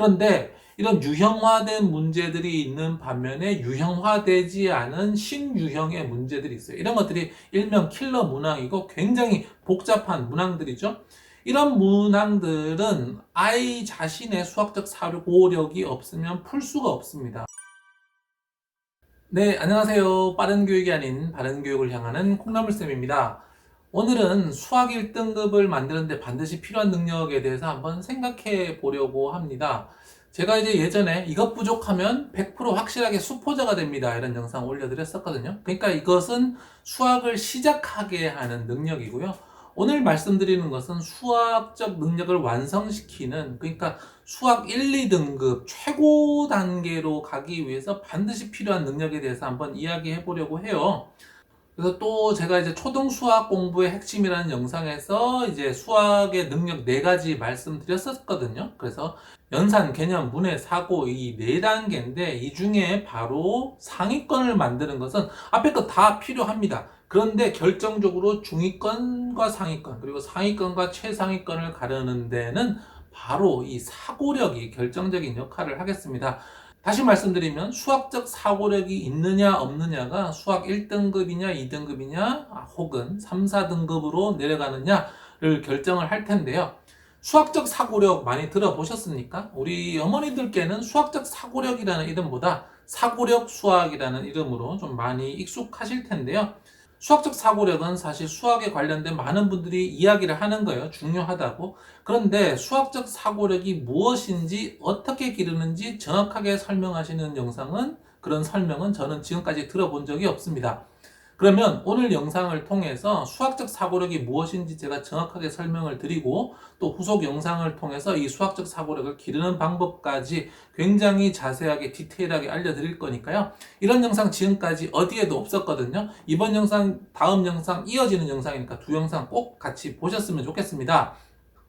그런데 이런 유형화된 문제들이 있는 반면에 유형화되지 않은 신유형의 문제들이 있어요. 이런 것들이 일명 킬러 문항이고 굉장히 복잡한 문항들이죠. 이런 문항들은 아이 자신의 수학적 사고력이 없으면 풀 수가 없습니다. 네, 안녕하세요. 빠른 교육이 아닌 바른 교육을 향하는 콩나물쌤입니다. 오늘은 수학 1등급을 만드는데 반드시 필요한 능력에 대해서 한번 생각해 보려고 합니다. 제가 이제 예전에 이것 부족하면 100% 확실하게 수포자가 됩니다. 이런 영상 올려드렸었거든요. 그러니까 이것은 수학을 시작하게 하는 능력이고요. 오늘 말씀드리는 것은 수학적 능력을 완성시키는 그러니까 수학 1, 2등급 최고 단계로 가기 위해서 반드시 필요한 능력에 대해서 한번 이야기해 보려고 해요. 그래서 또 제가 이제 초등 수학 공부의 핵심이라는 영상에서 이제 수학의 능력 네 가지 말씀드렸었거든요. 그래서 연산, 개념, 문해, 사고 이 네 단계인데 이 중에 바로 상위권을 만드는 것은 앞에 거 다 필요합니다. 그런데 결정적으로 중위권과 상위권 그리고 상위권과 최상위권을 가르는 데는 바로 이 사고력이 결정적인 역할을 하겠습니다. 다시 말씀드리면 수학적 사고력이 있느냐 없느냐가 수학 1등급이냐 2등급이냐 혹은 3, 4등급으로 내려가느냐를 결정을 할 텐데요. 수학적 사고력 많이 들어보셨습니까? 우리 어머니들께는 수학적 사고력이라는 이름보다 사고력 수학이라는 이름으로 좀 많이 익숙하실 텐데요. 수학적 사고력은 사실 수학에 관련된 많은 분들이 이야기를 하는 거예요. 중요하다고. 그런데 수학적 사고력이 무엇인지 어떻게 기르는지 정확하게 설명하시는 영상은 그런 설명은 저는 지금까지 들어본 적이 없습니다. 그러면 오늘 영상을 통해서 수학적 사고력이 무엇인지 제가 정확하게 설명을 드리고 또 후속 영상을 통해서 이 수학적 사고력을 기르는 방법까지 굉장히 자세하게 디테일하게 알려드릴 거니까요. 이런 영상 지금까지 어디에도 없었거든요. 이번 영상, 다음 영상, 이어지는 영상이니까 두 영상 꼭 같이 보셨으면 좋겠습니다.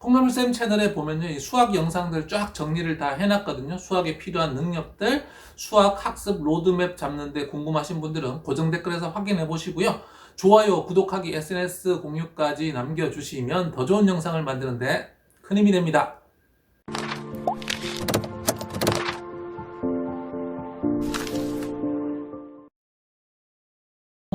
콩나물쌤 채널에 보면요, 이 수학 영상들 쫙 정리를 다 해놨거든요. 수학에 필요한 능력들, 수학 학습 로드맵 잡는데 궁금하신 분들은 고정 댓글에서 확인해 보시고요. 좋아요, 구독하기, SNS 공유까지 남겨주시면 더 좋은 영상을 만드는데 큰 힘이 됩니다.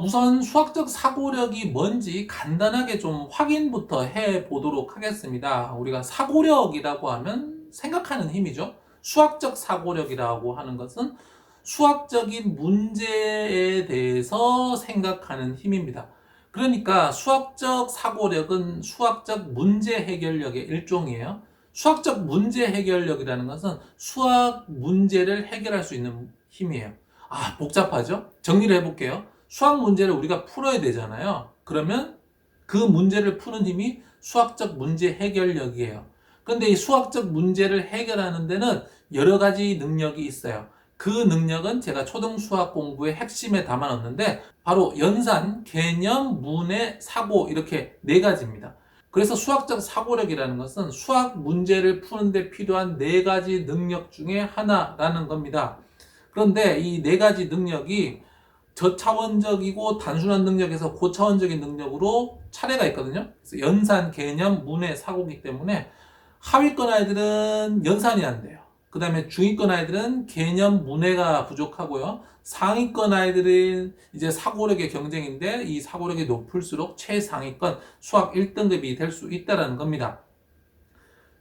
우선 수학적 사고력이 뭔지 간단하게 좀 확인부터 해 보도록 하겠습니다. 우리가 사고력이라고 하면 생각하는 힘이죠. 수학적 사고력이라고 하는 것은 수학적인 문제에 대해서 생각하는 힘입니다. 그러니까 수학적 사고력은 수학적 문제 해결력의 일종이에요. 수학적 문제 해결력이라는 것은 수학 문제를 해결할 수 있는 힘이에요. 아, 복잡하죠? 정리를 해볼게요. 수학 문제를 우리가 풀어야 되잖아요. 그러면 그 문제를 푸는 힘이 수학적 문제 해결력이에요. 그런데 이 수학적 문제를 해결하는 데는 여러 가지 능력이 있어요. 그 능력은 제가 초등 수학 공부의 핵심에 담아놨는데 바로 연산, 개념, 문해, 사고 이렇게 네 가지입니다. 그래서 수학적 사고력이라는 것은 수학 문제를 푸는데 필요한 네 가지 능력 중에 하나라는 겁니다. 그런데 이 네 가지 능력이 저차원적이고 단순한 능력에서 고차원적인 능력으로 차례가 있거든요. 그래서 연산, 개념, 문해, 사고기 때문에 하위권 아이들은 연산이 안 돼요. 그 다음에 중위권 아이들은 개념, 문해가 부족하고요. 상위권 아이들은 이제 사고력의 경쟁인데 이 사고력이 높을수록 최상위권 수학 1등급이 될 수 있다는 겁니다.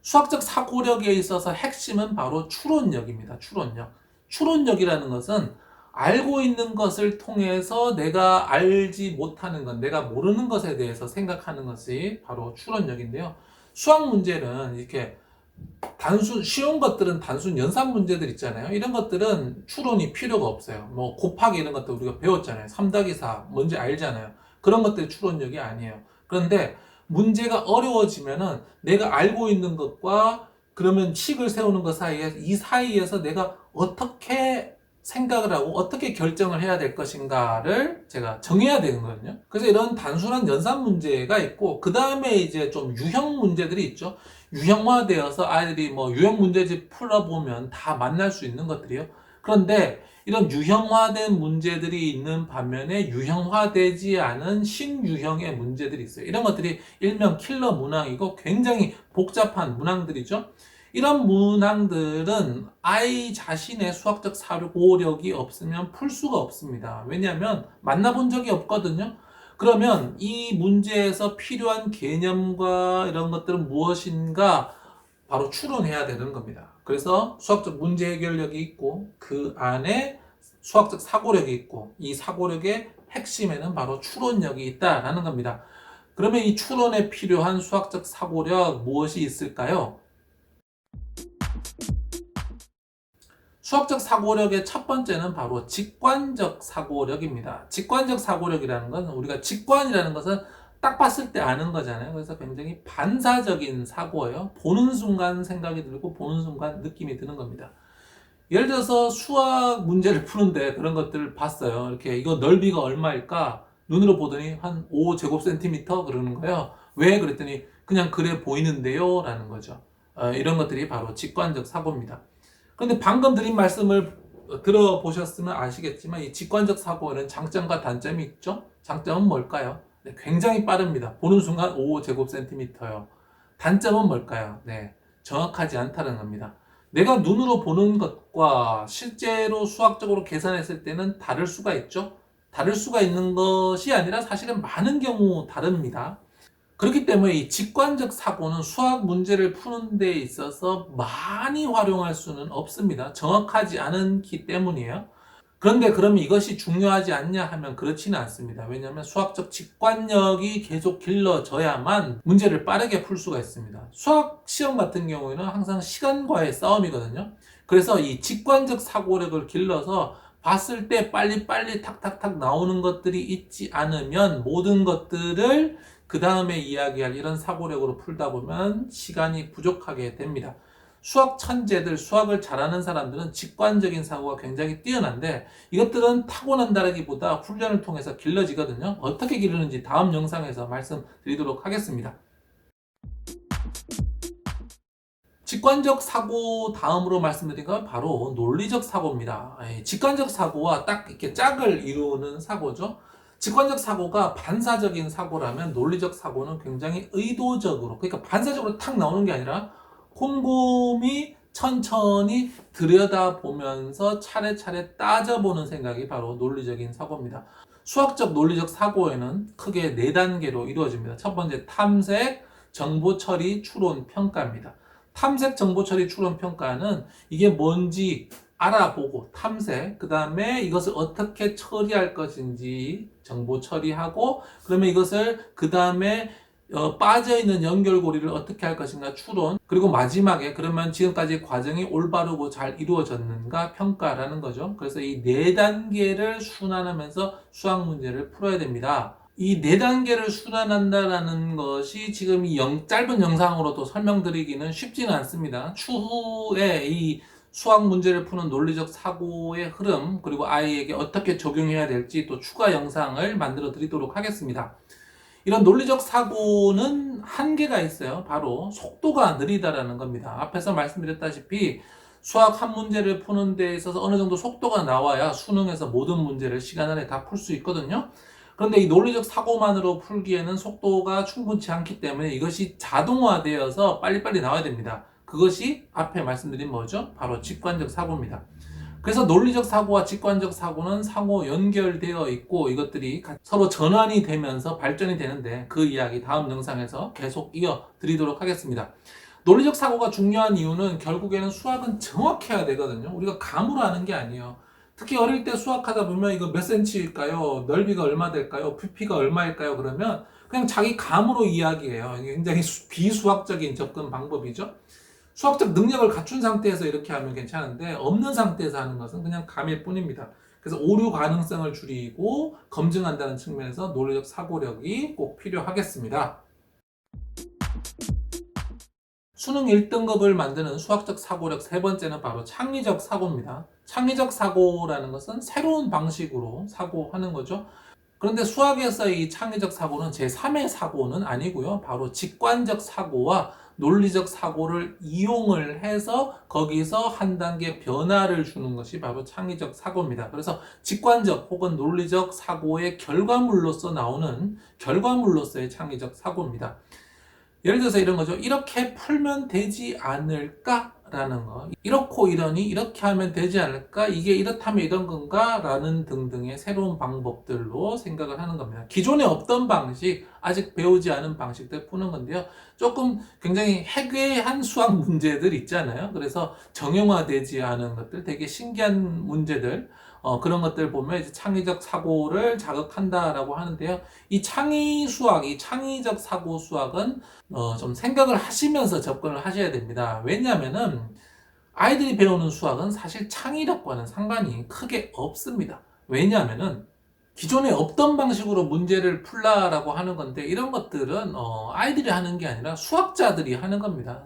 수학적 사고력에 있어서 핵심은 바로 추론력입니다. 추론력. 추론력이라는 것은 알고 있는 것을 통해서 내가 알지 못하는 것, 내가 모르는 것에 대해서 생각하는 것이 바로 추론력인데요. 수학 문제는 이렇게 단순, 쉬운 것들은 단순 연산 문제들 있잖아요. 이런 것들은 추론이 필요가 없어요. 뭐 곱하기 이런 것도 우리가 배웠잖아요. 3 더하기 4, 뭔지 알잖아요. 그런 것들 추론력이 아니에요. 그런데 문제가 어려워지면은 내가 알고 있는 것과 그러면 칙을 세우는 것 사이에 이 사이에서 내가 어떻게 생각을 하고 어떻게 결정을 해야 될 것인가를 제가 정해야 되는 거거든요. 그래서 이런 단순한 연산 문제가 있고 그 다음에 이제 좀 유형 문제들이 있죠. 유형화되어서 아이들이 뭐 유형 문제집 풀어보면 다 만날 수 있는 것들이요. 그런데 이런 유형화된 문제들이 있는 반면에 유형화되지 않은 신유형의 문제들이 있어요. 이런 것들이 일명 킬러 문항이고 굉장히 복잡한 문항들이죠. 이런 문항들은 아이 자신의 수학적 사고력이 없으면 풀 수가 없습니다. 왜냐하면 만나본 적이 없거든요. 그러면 이 문제에서 필요한 개념과 이런 것들은 무엇인가 바로 추론해야 되는 겁니다. 그래서 수학적 문제 해결력이 있고 그 안에 수학적 사고력이 있고 이 사고력의 핵심에는 바로 추론력이 있다라는 겁니다. 그러면 이 추론에 필요한 수학적 사고력 무엇이 있을까요? 수학적 사고력의 첫 번째는 바로 직관적 사고력입니다. 직관적 사고력이라는 건 우리가 직관이라는 것은 딱 봤을 때 아는 거잖아요. 그래서 굉장히 반사적인 사고예요. 보는 순간 생각이 들고 보는 순간 느낌이 드는 겁니다. 예를 들어서 수학 문제를 푸는데 그런 것들을 봤어요. 이렇게 이거 넓이가 얼마일까? 눈으로 보더니 한 5제곱센티미터 그러는 거예요. 왜? 그랬더니 그냥 그래 보이는데요. 라는 거죠. 어, 이런 것들이 바로 직관적 사고입니다. 그런데 방금 드린 말씀을 들어보셨으면 아시겠지만 이 직관적 사고에는 장점과 단점이 있죠. 장점은 뭘까요? 네, 굉장히 빠릅니다. 보는 순간 5 제곱센티미터요. 단점은 뭘까요? 네, 정확하지 않다는 겁니다. 내가 눈으로 보는 것과 실제로 수학적으로 계산했을 때는 다를 수가 있죠. 다를 수가 있는 것이 아니라 사실은 많은 경우 다릅니다. 그렇기 때문에 이 직관적 사고는 수학 문제를 푸는 데 있어서 많이 활용할 수는 없습니다. 정확하지 않기 때문이에요. 그런데 그러면 이것이 중요하지 않냐 하면 그렇지는 않습니다. 왜냐하면 수학적 직관력이 계속 길러져야만 문제를 빠르게 풀 수가 있습니다. 수학 시험 같은 경우에는 항상 시간과의 싸움이거든요. 그래서 이 직관적 사고력을 길러서 봤을 때 빨리빨리 탁탁탁 나오는 것들이 있지 않으면 모든 것들을 그 다음에 이야기할 이런 사고력으로 풀다 보면 시간이 부족하게 됩니다. 수학 천재들, 수학을 잘하는 사람들은 직관적인 사고가 굉장히 뛰어난데 이것들은 타고난다라기보다 훈련을 통해서 길러지거든요. 어떻게 기르는지 다음 영상에서 말씀드리도록 하겠습니다. 직관적 사고 다음으로 말씀드린 건 바로 논리적 사고입니다. 직관적 사고와 딱 이렇게 짝을 이루는 사고죠. 직관적 사고가 반사적인 사고라면 논리적 사고는 굉장히 의도적으로 그러니까 반사적으로 탁 나오는 게 아니라 곰곰이 천천히 들여다보면서 차례차례 따져보는 생각이 바로 논리적인 사고입니다. 수학적 논리적 사고에는 크게 네 단계로 이루어집니다. 첫 번째 탐색, 정보 처리, 추론, 평가입니다. 탐색, 정보 처리, 추론, 평가는 이게 뭔지 알아보고 탐색, 그 다음에 이것을 어떻게 처리할 것인지 정보 처리하고, 그러면 이것을 그 다음에 어, 빠져있는 연결고리를 어떻게 할 것인가 추론 그리고 마지막에 그러면 지금까지 과정이 올바르고 잘 이루어졌는가 평가라는 거죠. 그래서 이 네 단계를 순환하면서 수학 문제를 풀어야 됩니다. 이 네 단계를 순환한다라는 것이 지금 이 영, 짧은 영상으로도 설명드리기는 쉽지는 않습니다. 추후에 이 수학 문제를 푸는 논리적 사고의 흐름 그리고 아이에게 어떻게 적용해야 될지 또 추가 영상을 만들어 드리도록 하겠습니다 이런 논리적 사고는 한계가 있어요. 바로 속도가 느리다라는 겁니다. 앞에서 말씀드렸다시피 수학 한 문제를 푸는 데 있어서 어느 정도 속도가 나와야 수능에서 모든 문제를 시간 안에 다 풀 수 있거든요. 그런데 이 논리적 사고만으로 풀기에는 속도가 충분치 않기 때문에 이것이 자동화되어서 빨리빨리 나와야 됩니다. 그것이 앞에 말씀드린 뭐죠? 바로 직관적 사고입니다. 그래서 논리적 사고와 직관적 사고는 상호 연결되어 있고 이것들이 서로 전환이 되면서 발전이 되는데 그 이야기 다음 영상에서 계속 이어 드리도록 하겠습니다. 논리적 사고가 중요한 이유는 결국에는 수학은 정확해야 되거든요. 우리가 감으로 하는 게 아니에요. 특히 어릴 때 수학하다 보면 이거 몇 센치일까요? 넓이가 얼마 될까요? 부피가 얼마일까요? 그러면 그냥 자기 감으로 이야기해요. 굉장히 비수학적인 접근 방법이죠. 수학적 능력을 갖춘 상태에서 이렇게 하면 괜찮은데 없는 상태에서 하는 것은 그냥 감일 뿐입니다. 그래서 오류 가능성을 줄이고 검증한다는 측면에서 논리적 사고력이 꼭 필요하겠습니다. 수능 1등급을 만드는 수학적 사고력 세 번째는 바로 창의적 사고입니다. 창의적 사고라는 것은 새로운 방식으로 사고하는 거죠. 그런데 수학에서 이 창의적 사고는 제3의 사고는 아니고요. 바로 직관적 사고와 논리적 사고를 이용을 해서 거기서 한 단계 변화를 주는 것이 바로 창의적 사고입니다. 그래서 직관적 혹은 논리적 사고의 결과물로서 나오는 결과물로서의 창의적 사고입니다. 예를 들어서 이런 거죠. 이렇게 풀면 되지 않을까 라는 거. 이렇고 이러니 이렇게 하면 되지 않을까? 이게 이렇다면 이런 건가? 라는 등등의 새로운 방법들로 생각을 하는 겁니다. 기존에 없던 방식, 아직 배우지 않은 방식들 푸는 건데요. 조금 굉장히 해괴한 수학 문제들 있잖아요. 그래서 정형화되지 않은 것들, 되게 신기한 문제들, 어, 그런 것들 보면 이제 창의적 사고를 자극한다라고 하는데요. 이 창의 수학, 이 창의적 사고 수학은 어, 좀 생각을 하시면서 접근을 하셔야 됩니다. 왜냐하면은 아이들이 배우는 수학은 사실 창의력과는 상관이 크게 없습니다. 왜냐하면은 기존에 없던 방식으로 문제를 풀라라고 하는 건데 이런 것들은 어, 아이들이 하는 게 아니라 수학자들이 하는 겁니다.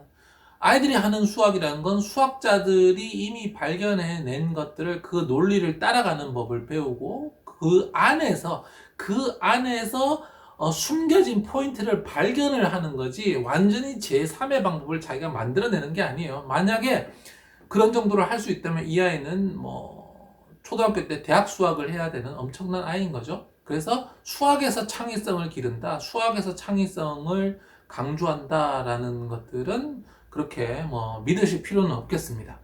아이들이 하는 수학이라는 건 수학자들이 이미 발견해낸 것들을 그 논리를 따라가는 법을 배우고 그 안에서 그 안에서 어, 숨겨진 포인트를 발견을 하는 거지 완전히 제3의 방법을 자기가 만들어내는 게 아니에요. 만약에 그런 정도를 할 수 있다면 이 아이는 뭐 초등학교 때 대학 수학을 해야 되는 엄청난 아이인 거죠. 그래서 수학에서 창의성을 기른다, 수학에서 창의성을 강조한다라는 것들은 그렇게 뭐 믿으실 필요는 없겠습니다.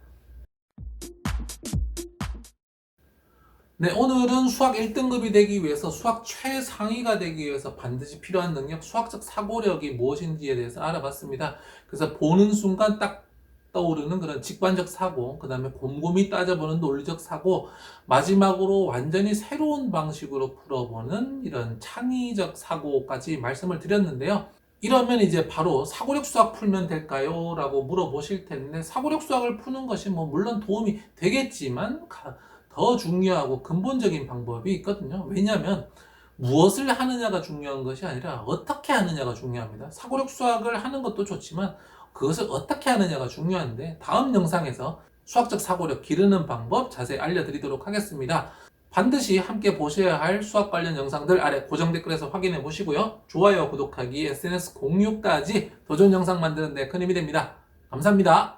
네, 오늘은 수학 1등급이 되기 위해서 수학 최상위가 되기 위해서 반드시 필요한 능력, 수학적 사고력이 무엇인지에 대해서 알아봤습니다. 그래서 보는 순간 딱 떠오르는 그런 직관적 사고, 그 다음에 곰곰이 따져보는 논리적 사고, 마지막으로 완전히 새로운 방식으로 풀어보는 이런 창의적 사고까지 말씀을 드렸는데요. 이러면 이제 바로 사고력 수학 풀면 될까요? 라고 물어보실 텐데, 사고력 수학을 푸는 것이 뭐 물론 도움이 되겠지만, 가- 더 중요하고 근본적인 방법이 있거든요. 왜냐하면 무엇을 하느냐가 중요한 것이 아니라 어떻게 하느냐가 중요합니다. 사고력 수학을 하는 것도 좋지만 그것을 어떻게 하느냐가 중요한데 다음 영상에서 수학적 사고력 기르는 방법 자세히 알려드리도록 하겠습니다. 반드시 함께 보셔야 할 수학 관련 영상들 아래 고정 댓글에서 확인해 보시고요. 좋아요, 구독하기, SNS 공유까지 더 좋은 영상 만드는 데 큰 힘이 됩니다. 감사합니다.